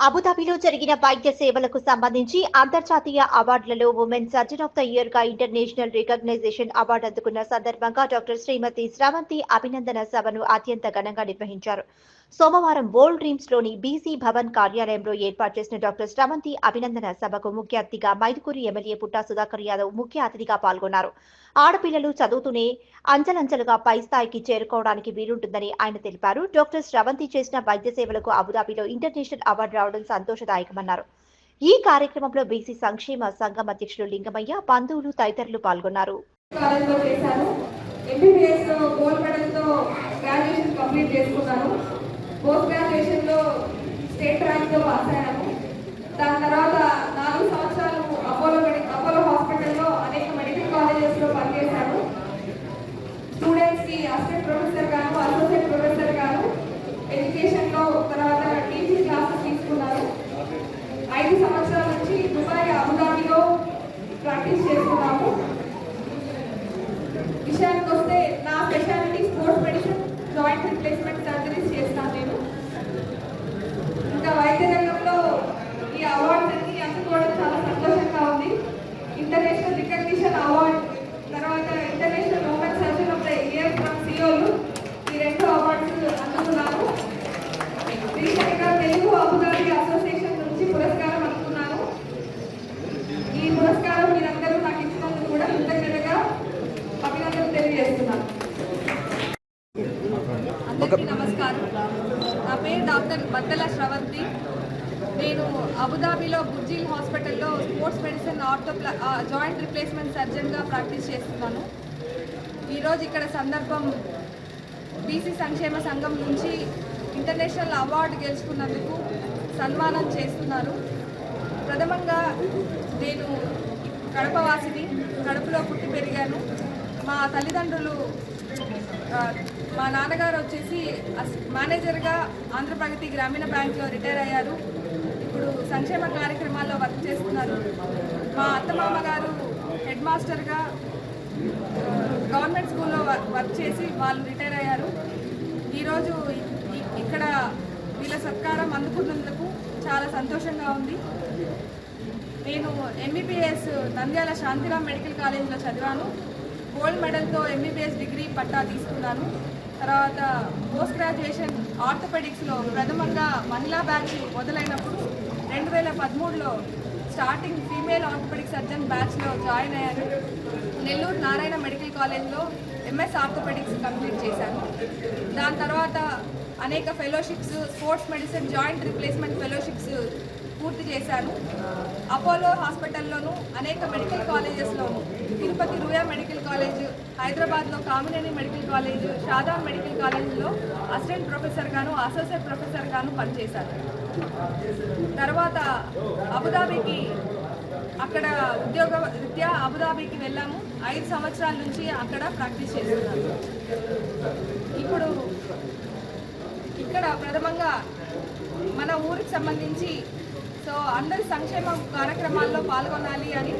అబుదాబిలో జరిగిన వైద్య సేవలకు సంబంధించి అంతర్జాతీయ అవార్డులలో ఉమెన్ సర్జన్ ఆఫ్ ద ఇయర్గా ఇంటర్నేషనల్ రికగ్నైజేషన్ అవార్డు అందుకున్న సందర్భంగా డాక్టర్ శ్రీమతి శ్రావంతి అభినందన సభను అత్యంత ఘనంగా నిర్వహించారు. సోమవారం వరల్డ్ డ్రీమ్స్లోని బీసీ భవన్ కార్యాలయంలో ఏర్పాటు చేసిన డాక్టర్ స్రవంతి అభినందన సభకు ముఖ్య అతిథిగా మైదుకూరు ఎమ్మెల్యే పుట్టా సుధాకర్ యాదవ్ ముఖ్య అతిథిగా పాల్గొన్నారు. ఆడపిల్లలు చదువుతూనే అంచలంచలుగా పై స్థాయికి చేరుకోవడానికి వీలుంటుందని ఆయన తెలిపారు. డాక్టర్ స్రవంతి చేసిన వైద్య సేవలకు అబుదాబిలో ఇంటర్నేషనల్ అవార్డు రావడం సంతోషదాయకమన్నారు. ఈ కార్యక్రమంలో బీసీ సంక్షేమ సంఘం అధ్యక్షులు లింగమయ్య బంధువులు తదితరులు పాల్గొన్నారు. ఎంబీబీఎస్ గోల్డ్ మెడల్తో గ్రాడ్యుయేషన్ కంప్లీట్ చేసుకున్నాను. పోస్ట్ గ్రాడ్యుయేషన్లో స్టేట్ ర్యాంక్తో పాస్ అయ్యాను. దాని తర్వాత నాలుగు సంవత్సరాలు అపోలో మెడి అపోలో హాస్పిటల్లో అనేక మెడికల్ కాలేజెస్లో పనిచేశాను. స్టూడెంట్స్కి అసిస్టెంట్ ప్రొఫెసర్ గాను అసోసియేట్ ప్రొఫెసర్ గాను ఎడ్యుకేషన్లో తర్వాత టీచింగ్ క్లాసెస్ తీసుకున్నాను ఐదు సంవత్సరాలు నుంచి దుబాయ్ అబుదాబిలో ప్రాక్టీస్ చేస్తున్నాము విషయానికి వస్తే నా speciality sports medicine joint replacement surgeries చేస్తాను నేను ఇంకా వైద్య రంగంలో ఈ అవార్డ్స్ అన్ని అందుకోవడం చాలా సంతోషంగా ఉంది ఇంటర్నేషనల్ రికగ్నిషన్ అవార్డ్ తర్వాత international women surgeon of the year from Seoul ఈ రెండు అవార్డ్స్ అందుకున్నాను రీసెంట్గా తెలుగు అబుదాబి అసోసియేషన్ నుంచి పురస్కారం అందుకున్నాను ఈ పురస్కారం మీరందరూ నాకు ఇచ్చినందుకు కూడా కృతజ్ఞతగా అభినందనలు తెలియజేస్తున్నాను అందరికీ నమస్కారం నా పేరు డాక్టర్ బద్దల శ్రవంతి నేను అబుదాబిలో బుర్జీల్ హాస్పిటల్లో sports medicine ortho joint replacement సర్జన్గా practice చేస్తున్నాను. ఈరోజు ఇక్కడ సందర్భం బీసీ సంక్షేమ సంఘం నుంచి ఇంటర్నేషనల్ అవార్డు గెలుచుకున్నందుకు సన్మానం చేస్తున్నారు. ప్రథమంగా నేను కడపవాసిని కడపలో పుట్టి పెరిగాను. మా తల్లిదండ్రులు మా నాన్నగారు వచ్చేసి అస్- మేనేజర్గా ఆంధ్రప్రగతి గ్రామీణ బ్యాంక్లో రిటైర్ అయ్యారు. ఇప్పుడు సంక్షేమ కార్యక్రమాల్లో వర్క్ చేస్తున్నారు. మా అత్తమామ గారు హెడ్ మాస్టర్గా గవర్నమెంట్ స్కూల్లో వర్క్ చేసి వాళ్ళు రిటైర్ అయ్యారు. ఈరోజు ఇక్కడ వీళ్ళ సత్కారం అందుకున్నందుకు చాలా సంతోషంగా ఉంది. నేను ఎంబీబీఎస్ నంద్యాల శాంతిరామ్ మెడికల్ కాలేజ్లో చదివాను. గోల్డ్ మెడల్తో ఎంబీబీఎస్ డిగ్రీ పట్టా తీసుకున్నాను. తర్వాత పోస్ట్ గ్రాడ్యుయేషన్ ఆర్థోపెడిక్స్లో ప్రథమంగా మహిళా బ్యాచ్ మొదలైనప్పుడు రెండు వేల పదమూడులో స్టార్టింగ్ ఫీమేల్ ఆర్థోపెడిక్ సర్జన్ బ్యాచ్లో జాయిన్ అయ్యాను. నెల్లూరు నారాయణ మెడికల్ కాలేజ్లో ఎంఎస్ ఆర్థోపెడిక్స్ కంప్లీట్ చేశాను. దాని తర్వాత అనేక fellowships sports medicine joint replacement fellowships పూర్తి చేశాను అపోలో హాస్పిటల్లోను అనేక మెడికల్ కాలేజెస్లోను తిరుపతి రూయా మెడికల్ కాలేజ్ హైదరాబాద్లో Kamineni medical college Shadan medical కాలేజ్లో అసిస్టెంట్ ప్రొఫెసర్ గాను అసోసియేట్ ప్రొఫెసర్గాను పనిచేశారు. పనిచేశాను తర్వాత అబుదాబికి అక్కడ ఉద్యోగ రీత్యా అబుదాబికి వెళ్ళాము. ఐదు సంవత్సరాల నుంచి అక్కడ ప్రాక్టీస్ చేస్తున్నాను ఇప్పుడు ఇక్కడ ప్రథమంగా మన ఊరికి సంబంధించి సో అందరి సంక్షేమ కార్యక్రమాల్లో పాల్గొనాలి అని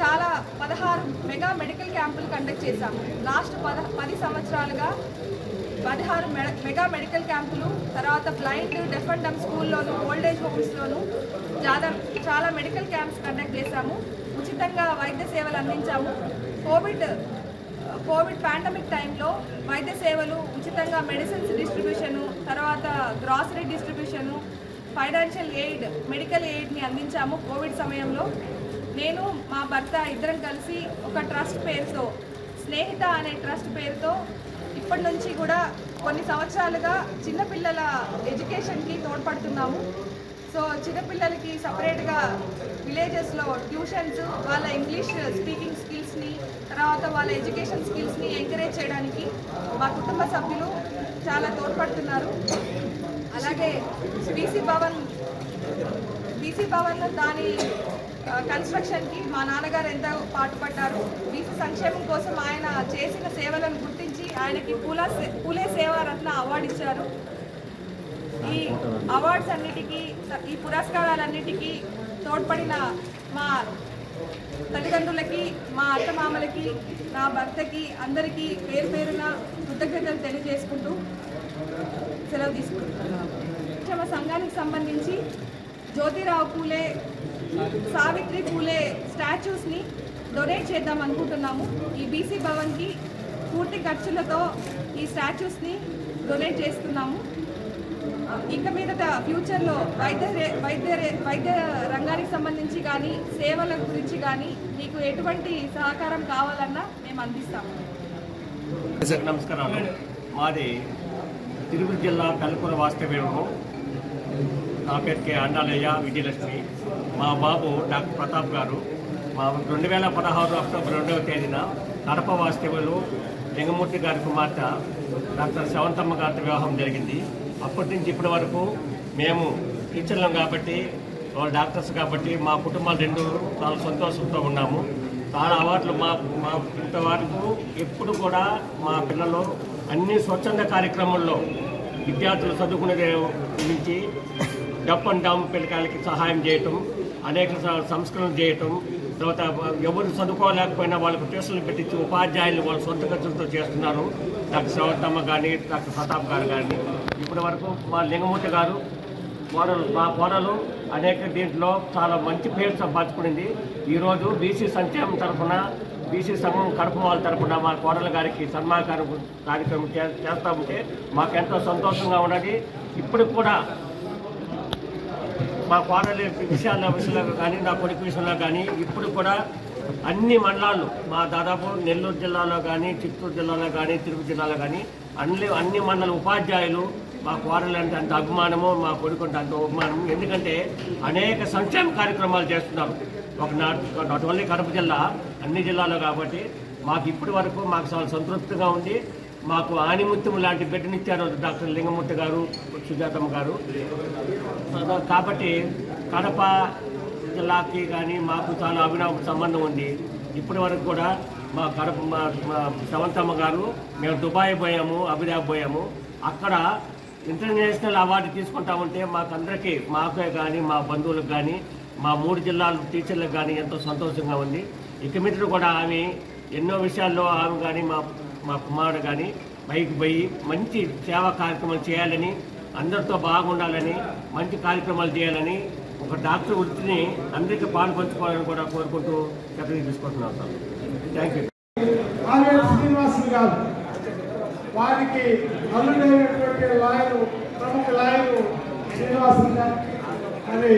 చాలా పదహారు మెగా మెడికల్ క్యాంపులు కండక్ట్ చేశాము లాస్ట్ పద పది సంవత్సరాలుగా పదహారు మెగా మెడికల్ క్యాంపులు తర్వాత బ్లైండ్ డెఫ్ అండ్ డమ్ స్కూల్లోను ఓల్డ్ ఏజ్ హోమ్స్లోను చాలా చాలా మెడికల్ క్యాంప్స్ కండక్ట్ చేశాము. ఉచితంగా వైద్య సేవలు అందించాము. కోవిడ్ కోవిడ్ పాండమిక్ టైంలో వైద్య సేవలు ఉచితంగా మెడిసిన్స్ డిస్ట్రిబ్యూషను తర్వాత grocery distribution financial aid medical ఎయిడ్ని అందించాము కోవిడ్ సమయంలో. నేను మా భర్త ఇద్దరం కలిసి ఒక ట్రస్ట్ పేరుతో స్నేహిత అనే ట్రస్ట్ పేరుతో ఇప్పటి నుంచి కూడా కొన్ని సంవత్సరాలుగా చిన్నపిల్లల ఎడ్యుకేషన్కి తోడ్పడుతున్నాము. సో చిన్నపిల్లలకి సపరేట్గా విలేజెస్లో ట్యూషన్స్ వాళ్ళ ఇంగ్లీష్ స్పీకింగ్ స్కిల్స్ని తర్వాత వాళ్ళ ఎడ్యుకేషన్ స్కిల్స్ని ఎంకరేజ్ చేయడానికి మా కుటుంబ సభ్యులు చాలా తోడ్పడుతున్నారు. అలాగే బీసీ భవన్ బీసీ భవన్ దాని కన్స్ట్రక్షన్కి మా నాన్నగారు ఎంత పాటుపడ్డారు. బీసీ సంక్షేమం కోసం ఆయన చేసిన సేవలను గుర్తించి ఆయనకి పూల సే- పూలే సేవారత్న అవార్డు ఇచ్చారు. ఈ అవార్డ్స్ అన్నిటికీ ఈ పురస్కారాలన్నిటికీ తోడ్పడిన మా తల్లిదండ్రులకి మా అత్తమామలకి నా భర్తకి అందరికీ పేరు పేరున కృతజ్ఞతలు తెలియజేసుకుంటూ సెలవు తీసుకుంటున్నాను. ఆశ్రమ సంఘానికి సంబంధించి జ్యోతిరావు పూలే సావిత్రి పూలే స్టాచ్యూస్ని డొనేట్ చేద్దాం అనుకుంటున్నాము. ఈ బీసీ భవన్కి పూర్తి ఖర్చులతో ఈ స్టాచ్యూస్ని డొనేట్ చేస్తున్నాము. ఇక మీదట ఫ్యూచర్లో వైద్య రే- వైద్య రే- వైద్య రంగానికి సంబంధించి కానీ సేవల గురించి కానీ మీకు ఎటువంటి సహకారం కావాలన్నా మేము అందిస్తాము నమస్కారాలు మాది తిరుపతి జిల్లా కల్పూర వాస్తవ్యము. నా పేరు కే. అండాలయ్య విజయలక్ష్మి. మా బాబు డాక్టర్ ప్రతాప్ గారు. మా రెండు వేల పదహారు అక్టోబర్ రెండవ తేదీన కడప వాస్తవ్యులు లింగమూర్తి గారి కుమార్తె డాక్టర్ శవంతమ్మ గారితో వివాహం జరిగింది. అప్పటి నుంచి ఇప్పటి వరకు మేము టీచర్లం కాబట్టి వాళ్ళు డాక్టర్స్ కాబట్టి మా కుటుంబాలు రెండు చాలా సంతోషంతో ఉన్నాము. చాలా అవార్డులు మా మా ఇంతవరకు ఎప్పుడు కూడా మా పిల్లలు అన్ని స్వచ్ఛంద కార్యక్రమాల్లో విద్యార్థులు చదువుకునే గురించి డప్ అండ్ డౌన్ పిల్లకాయలకి సహాయం చేయటం అనేక సంస్కరణలు చేయటం తర్వాత ఎవరు చదువుకోలేకపోయినా వాళ్ళకు ట్యూషన్లు పెట్టించి ఉపాధ్యాయులు వాళ్ళ సొంత ఖర్చులతో చేస్తున్నారు. డాక్టర్ శ్రవంతమ్మ కానీ డాక్టర్ ప్రతాప్ గారు కానీ ఇప్పటి వరకు మా లింగమూర్తి గారు కోడలు మా కోడలు అనేక దీంట్లో చాలా మంచి పేరు సంపాదించుకునింది. ఈరోజు బీసీ సంక్షేమం తరఫున బీసీ సంఘం కడప వాళ్ళ తరఫున మా కోడల గారికి సన్మాకార కార్యక్రమం చేస్తా ఉంటే మాకెంతో సంతోషంగా ఉన్నది. ఇప్పుడు కూడా మా కోడలి విషయాల విషయంలో కానీ నా కొడుకు విషయంలో కానీ ఇప్పుడు కూడా అన్ని మండలాలు మా దాదాపు నెల్లూరు జిల్లాలో కానీ చిత్తూరు జిల్లాలో కానీ తిరుపతి జిల్లాలో కానీ అన్ని అన్ని మండల ఉపాధ్యాయులు మా కోడలు అంటే అంత అభిమానము మా కొడుకు అంటే అంత అభిమానము. ఎందుకంటే అనేక సంక్షేమ కార్యక్రమాలు చేస్తున్నారు. ఒక నాట్ ఓన్లీ కడప జిల్లా అన్ని జిల్లాలో కాబట్టి మాకు ఇప్పటి వరకు మాకు చాలా సంతృప్తిగా ఉంది. మాకు ఆణిముత్యం లాంటి బిడ్డనిచ్చారు డాక్టర్ లింగమూర్తి గారు సుజాతమ్మ గారు. కాబట్టి కడప జిల్లాకి కానీ మాకు చాలా అభినవ సంబంధం ఉంది. ఇప్పటి వరకు కూడా మా కడప మా మా శవంతమ్మ గారు మేము దుబాయ్ పోయాము అబుదాబి పోయాము. అక్కడ ఇంటర్నేషనల్ అవార్డు తీసుకుంటా ఉంటే మాకందరికీ మాకే కానీ మా బంధువులకు కానీ మా మూడు జిల్లాల టీచర్లకు కానీ ఎంతో సంతోషంగా ఉంది. ఇక మీద కూడా ఆమె ఎన్నో విషయాల్లో ఆమె కానీ మా మా కుమారుడు కానీ పైకి పోయి మంచి సేవా కార్యక్రమాలు చేయాలని అందరితో బాగుండాలని మంచి కార్యక్రమాలు చేయాలని ఒక డాక్టర్ వృత్తిని అందరికీ పాలు పంచుకోవాలని కూడా కోరుకుంటూ చక్కగా తీసుకుంటున్నాం sir. Thank you Srinivasulu garu వారికి అల్లుడైనటువంటి లాయరు ప్రముఖ లాయరు శ్రీనివాసులు గారు మరి